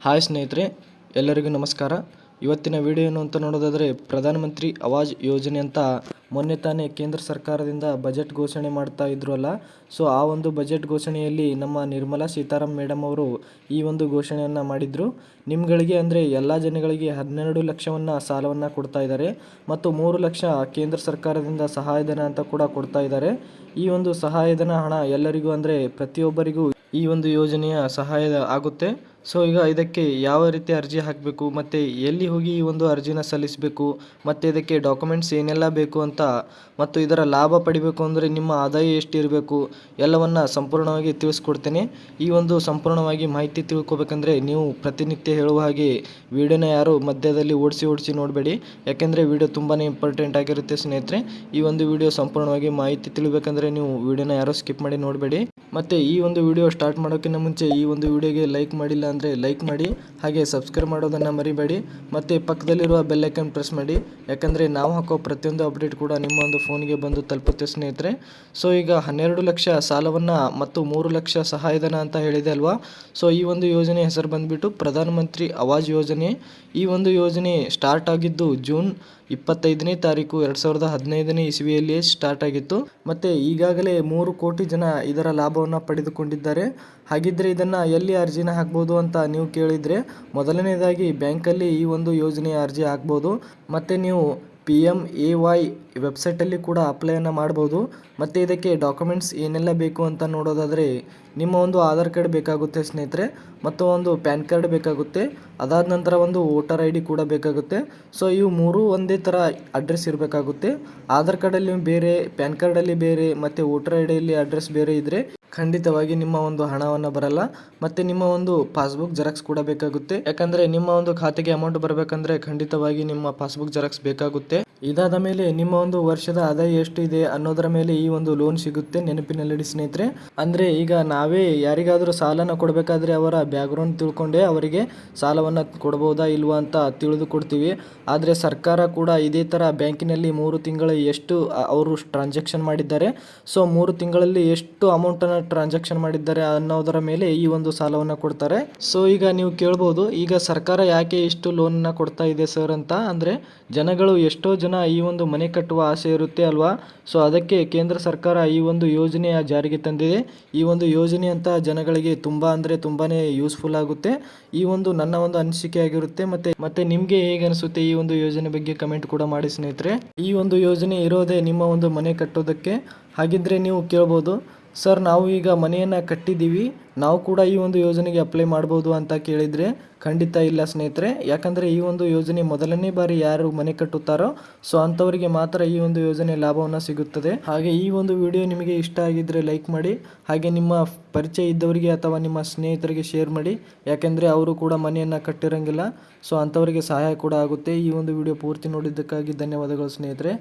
Hi ಸ್ನೇಹಿತರೆ, ಎಲ್ಲರಿಗೂ ನಮಸ್ಕಾರ. ಇವತ್ತಿನ ವಿಡಿಯೋ ಏನು ಅಂತ ನೋಡೋದಾದರೆ ಪ್ರಧಾನಮಂತ್ರಿ ಆವಾಜ್ ಯೋಜನೆ ಅಂತ ಮೊನ್ನೆ ತಾನೇ ಕೇಂದ್ರ ಸರ್ಕಾರದಿಂದ ಬಜೆಟ್ ಘೋಷಣೆ ಮಾಡ್ತಾ ಇದ್ರು ಅಲ್ಲ. ಸೊ, ಆ ಒಂದು ಬಜೆಟ್ ಘೋಷಣೆಯಲ್ಲಿ ನಮ್ಮ ನಿರ್ಮಲಾ ಸೀತಾರಾಮ್ ಮೇಡಮ್ ಅವರು ಈ ಒಂದು ಘೋಷಣೆಯನ್ನು ಮಾಡಿದರು. ನಿಮ್ಗಳಿಗೆ ಅಂದರೆ ಎಲ್ಲ ಜನಗಳಿಗೆ ಹನ್ನೆರಡು ಲಕ್ಷವನ್ನು ಸಾಲವನ್ನು ಕೊಡ್ತಾ ಇದ್ದಾರೆ ಮತ್ತು ಮೂರು ಲಕ್ಷ ಕೇಂದ್ರ ಸರ್ಕಾರದಿಂದ ಸಹಾಯಧನ ಅಂತ ಕೂಡ ಕೊಡ್ತಾ ಇದ್ದಾರೆ. ಈ ಒಂದು ಸಹಾಯಧನ ಹಣ ಎಲ್ಲರಿಗೂ ಅಂದರೆ ಪ್ರತಿಯೊಬ್ಬರಿಗೂ ಈ ಒಂದು ಯೋಜನೆಯ ಸಹಾಯ ಆಗುತ್ತೆ. ಸೊ ಈಗ ಇದಕ್ಕೆ ಯಾವ ರೀತಿ ಅರ್ಜಿ ಹಾಕಬೇಕು, ಮತ್ತು ಎಲ್ಲಿ ಹೋಗಿ ಈ ಒಂದು ಅರ್ಜಿನ ಸಲ್ಲಿಸಬೇಕು, ಮತ್ತು ಇದಕ್ಕೆ ಡಾಕ್ಯುಮೆಂಟ್ಸ್ ಏನೆಲ್ಲ ಬೇಕು ಅಂತ, ಮತ್ತು ಇದರ ಲಾಭ ಪಡಿಬೇಕು ಅಂದರೆ ನಿಮ್ಮ ಆದಾಯ ಎಷ್ಟಿರಬೇಕು ಎಲ್ಲವನ್ನು ಸಂಪೂರ್ಣವಾಗಿ ತಿಳಿಸ್ಕೊಡ್ತೇನೆ. ಈ ಒಂದು ಸಂಪೂರ್ಣವಾಗಿ ಮಾಹಿತಿ ತಿಳ್ಕೊಬೇಕಂದ್ರೆ ನೀವು ಪ್ರತಿನಿತ್ಯ ಹೇಳುವ ಹಾಗೆ ವಿಡಿಯೋನ ಯಾರು ಮಧ್ಯದಲ್ಲಿ ಓಡಿಸಿ ಓಡಿಸಿ ನೋಡಬೇಡಿ. ಯಾಕೆಂದರೆ ವಿಡಿಯೋ ತುಂಬಾ ಇಂಪಾರ್ಟೆಂಟ್ ಆಗಿರುತ್ತೆ ಸ್ನೇಹಿತರೆ. ಈ ಒಂದು ವಿಡಿಯೋ ಸಂಪೂರ್ಣವಾಗಿ ಮಾಹಿತಿ ತಿಳಿಬೇಕಂದ್ರೆ ನೀವು ವಿಡಿಯೋನ ಯಾರೋ ಸ್ಕಿಪ್ ಮಾಡಿ ನೋಡಬೇಡಿ. ಮತ್ತು ಈ ಒಂದು ವಿಡಿಯೋ ಸ್ಟಾರ್ಟ್ ಮಾಡೋಕ್ಕಿಂತ ಮುಂಚೆ ಈ ಒಂದು ವಿಡಿಯೋಗೆ ಲೈಕ್ ಮಾಡಿಲ್ಲ ಅಂದರೆ ಲೈಕ್ ಮಾಡಿ ಹಾಗೆ ಸಬ್ಸ್ಕ್ರೈಬ್ ಮಾಡೋದನ್ನು ಮರಿಬೇಡಿ. ಮತ್ತು ಪಕ್ಕದಲ್ಲಿರುವ ಬೆಲ್ಲೈಕನ್ ಪ್ರೆಸ್ ಮಾಡಿ. ಯಾಕಂದರೆ ನಾವು ಹಾಕೋ ಪ್ರತಿಯೊಂದು ಅಪ್ಡೇಟ್ ಕೂಡ ನಿಮ್ಮ ಒಂದು ಫೋನಿಗೆ ಬಂದು ತಲುಪುತ್ತೆ ಸ್ನೇಹಿತರೆ. ಸೊ ಈಗ ಹನ್ನೆರಡು ಲಕ್ಷ ಸಾಲವನ್ನು ಮತ್ತು ಮೂರು ಲಕ್ಷ ಸಹಾಯಧನ ಅಂತ ಹೇಳಿದೆ ಅಲ್ವಾ? ಸೊ ಈ ಒಂದು ಯೋಜನೆ ಹೆಸರು ಬಂದುಬಿಟ್ಟು ಪ್ರಧಾನಮಂತ್ರಿ ಆವಾಜ್ ಯೋಜನೆ. ಈ ಒಂದು ಯೋಜನೆ ಸ್ಟಾರ್ಟ್ ಆಗಿದ್ದು ಜೂನ್ ಇಪ್ಪತ್ತೈದನೇ ತಾರೀಕು ಎರಡು ಸಾವಿರದ ಹದಿನೈದನೇ ಇಸವಿಯಲ್ಲಿ ಸ್ಟಾರ್ಟ್ ಆಗಿತ್ತು. ಮತ್ತು ಈಗಾಗಲೇ ಮೂರು ಕೋಟಿ ಜನ ಇದರ ಲಾಭವನ್ನು ಪಡೆದುಕೊಂಡಿದ್ದಾರೆ. ಹಾಗಿದ್ದರೆ ಇದನ್ನು ಎಲ್ಲಿ ಅರ್ಜಿನ ಹಾಕ್ಬೋದು ಅಂತ ನೀವು ಕೇಳಿದರೆ ಮೊದಲನೇದಾಗಿ ಬ್ಯಾಂಕಲ್ಲಿ ಈ ಒಂದು ಯೋಜನೆಯ ಅರ್ಜಿ ಹಾಕ್ಬೋದು. ಮತ್ತು ನೀವು ಪಿ ಎಂ ಎ ವೈ ವೆಬ್ಸೈಟಲ್ಲಿ ಕೂಡ ಅಪ್ಲೈಯನ್ನು ಮಾಡ್ಬೋದು. ಮತ್ತು ಇದಕ್ಕೆ ಡಾಕ್ಯುಮೆಂಟ್ಸ್ ಏನೆಲ್ಲ ಬೇಕು ಅಂತ ನೋಡೋದಾದರೆ ನಿಮ್ಮ ಒಂದು ಆಧಾರ್ ಕಾರ್ಡ್ ಬೇಕಾಗುತ್ತೆ ಸ್ನೇಹಿತರೆ, ಮತ್ತು ಒಂದು ಪ್ಯಾನ್ ಕಾರ್ಡ್ ಬೇಕಾಗುತ್ತೆ. ಅದಾದ ನಂತರ ಒಂದು ವೋಟರ್ ಐ ಡಿ ಕೂಡ ಬೇಕಾಗುತ್ತೆ. ಸೊ ಇವು ಮೂರು ಒಂದೇ ಥರ ಅಡ್ರೆಸ್ ಇರಬೇಕಾಗುತ್ತೆ. ಆಧಾರ್ ಕಾರ್ಡಲ್ಲಿ ಬೇರೆ, ಪ್ಯಾನ್ ಕಾರ್ಡಲ್ಲಿ ಬೇರೆ, ಮತ್ತು ವೋಟರ್ ಐ ಡಿಯಲ್ಲಿ ಅಡ್ರೆಸ್ ಬೇರೆ ಇದ್ದರೆ ಖಂಡಿತವಾಗಿ ನಿಮ್ಮ ಒಂದು ಹಣವನ್ನು ಬರಲ್ಲ, ಮತ್ತು ನಿಮ್ಮ ಒಂದು ಪಾಸ್ಬುಕ್ ಜೆರಾಕ್ಸ್ ಕೂಡ ಬೇಕಾಗುತ್ತೆ. ಯಾಕಂದರೆ ನಿಮ್ಮ ಒಂದು ಖಾತೆಗೆ ಅಮೌಂಟ್ ಬರಬೇಕಂದ್ರೆ ಖಂಡಿತವಾಗಿ ನಿಮ್ಮ ಪಾಸ್ಬುಕ್ ಜೆರಾಕ್ಸ್ ಬೇಕಾಗುತ್ತೆ. ಇದಾದ ಮೇಲೆ ನಿಮ್ಮ ಒಂದು ವರ್ಷದ ಆದಾಯ ಎಷ್ಟು ಇದೆ ಅನ್ನೋದರ ಮೇಲೆ ಈ ಒಂದು ಲೋನ್ ಸಿಗುತ್ತೆ ನೆನಪಿನಲ್ಲಿಡಿ ಸ್ನೇಹಿತರೆ. ಅಂದರೆ ಈಗ ನಾವೇ ಯಾರಿಗಾದರೂ ಸಾಲನ ಕೊಡಬೇಕಾದ್ರೆ ಅವರ ಬ್ಯಾಕ್ಗ್ರೌಂಡ್ ತಿಳ್ಕೊಂಡೇ ಅವರಿಗೆ ಸಾಲವನ್ನು ಕೊಡ್ಬೋದಾ ಇಲ್ವಾ ಅಂತ ತಿಳಿದು ಕೊಡ್ತೀವಿ ಆದರೆ ಸರ್ಕಾರ ಕೂಡ ಇದೇ ಥರ ಬ್ಯಾಂಕಿನಲ್ಲಿ ಮೂರು ತಿಂಗಳ ಎಷ್ಟು ಅವರು ಟ್ರಾನ್ಸಾಕ್ಷನ್ ಮಾಡಿದ್ದಾರೆ. ಸೊ ಮೂರು ತಿಂಗಳಲ್ಲಿ ಎಷ್ಟು ಅಮೌಂಟನ್ನು ಟ್ರಾನ್ಸಾಕ್ಷನ್ ಮಾಡಿದ್ದಾರೆ ಅನ್ನೋದರ ಮೇಲೆ ಈ ಒಂದು ಸಾಲವನ್ನು ಕೊಡ್ತಾರೆ. ಸೊ ಈಗ ನೀವು ಕೇಳ್ಬೋದು, ಈಗ ಸರ್ಕಾರ ಯಾಕೆ ಇಷ್ಟು ಲೋನನ್ನು ಕೊಡ್ತಾ ಇದೆ ಸರ್ ಅಂತ? ಅಂದರೆ ಜನಗಳು ಎಷ್ಟೋ ಜನ ಈ ಒಂದು ಮನೆ ಕಟ್ಟುವ ಆಸೆ ಇರುತ್ತೆ ಅಲ್ವಾ? ಸೊ ಅದಕ್ಕೆ ಕೇಂದ್ರ ಸರ್ಕಾರ ಈ ಒಂದು ಯೋಜನೆಯ ಜಾರಿಗೆ ತಂದಿದೆ. ಈ ಒಂದು ಯೋಜನೆ ಅಂತ ಜನಗಳಿಗೆ ತುಂಬ ಅಂದರೆ ತುಂಬಾ ಯೂಸ್ಫುಲ್ ಆಗುತ್ತೆ. ಈ ಒಂದು ನನ್ನ ಒಂದು ಅನಿಸಿಕೆ ಆಗಿರುತ್ತೆ. ಮತ್ತೆ ಮತ್ತೆ ನಿಮಗೆ ಹೇಗೆ ಅನಿಸುತ್ತೆ ಈ ಒಂದು ಯೋಜನೆ ಬಗ್ಗೆ ಕಮೆಂಟ್ ಕೂಡ ಮಾಡಿ ಸ್ನೇಹಿತರೆ. ಈ ಒಂದು ಯೋಜನೆ ಇರೋದೇ ನಿಮ್ಮ ಒಂದು ಮನೆ ಕಟ್ಟೋದಕ್ಕೆ. ಹಾಗಿದ್ರೆ ನೀವು ಕೇಳ್ಬೋದು. ಸರ್ ನಾವು ಈಗ ಮನೆಯನ್ನು ಕಟ್ಟಿದ್ದೀವಿ. ನಾವು ಕೂಡ ಈ ಒಂದು ಯೋಜನೆಗೆ ಅಪ್ಲೈ ಮಾಡ್ಬೋದು ಅಂತ ಕೇಳಿದರೆ ಖಂಡಿತ ಇಲ್ಲ ಸ್ನೇಹಿತರೆ. ಯಾಕಂದರೆ ಈ ಒಂದು ಯೋಜನೆ ಮೊದಲನೇ ಬಾರಿ ಯಾರು ಮನೆ ಕಟ್ಟುತ್ತಾರೋ ಸೊ ಅಂಥವರಿಗೆ ಮಾತ್ರ ಈ ಒಂದು ಯೋಜನೆ ಲಾಭವನ್ನು ಸಿಗುತ್ತದೆ. ಹಾಗೆ ಈ ಒಂದು ವಿಡಿಯೋ ನಿಮಗೆ ಇಷ್ಟ ಆಗಿದ್ದರೆ ಲೈಕ್ ಮಾಡಿ, ಹಾಗೆ ನಿಮ್ಮ ಪರಿಚಯ ಇದ್ದವರಿಗೆ ಅಥವಾ ನಿಮ್ಮ ಸ್ನೇಹಿತರಿಗೆ ಶೇರ್ ಮಾಡಿ. ಯಾಕೆಂದರೆ ಅವರು ಕೂಡ ಮನೆಯನ್ನು ಕಟ್ಟಿರೋಂಗಿಲ್ಲ ಸೊ ಅಂಥವರಿಗೆ ಸಹಾಯ ಕೂಡ ಆಗುತ್ತೆ. ಈ ಒಂದು ವಿಡಿಯೋ ಪೂರ್ತಿ ನೋಡಿದ್ದಕ್ಕಾಗಿ ಧನ್ಯವಾದಗಳು ಸ್ನೇಹಿತರೆ.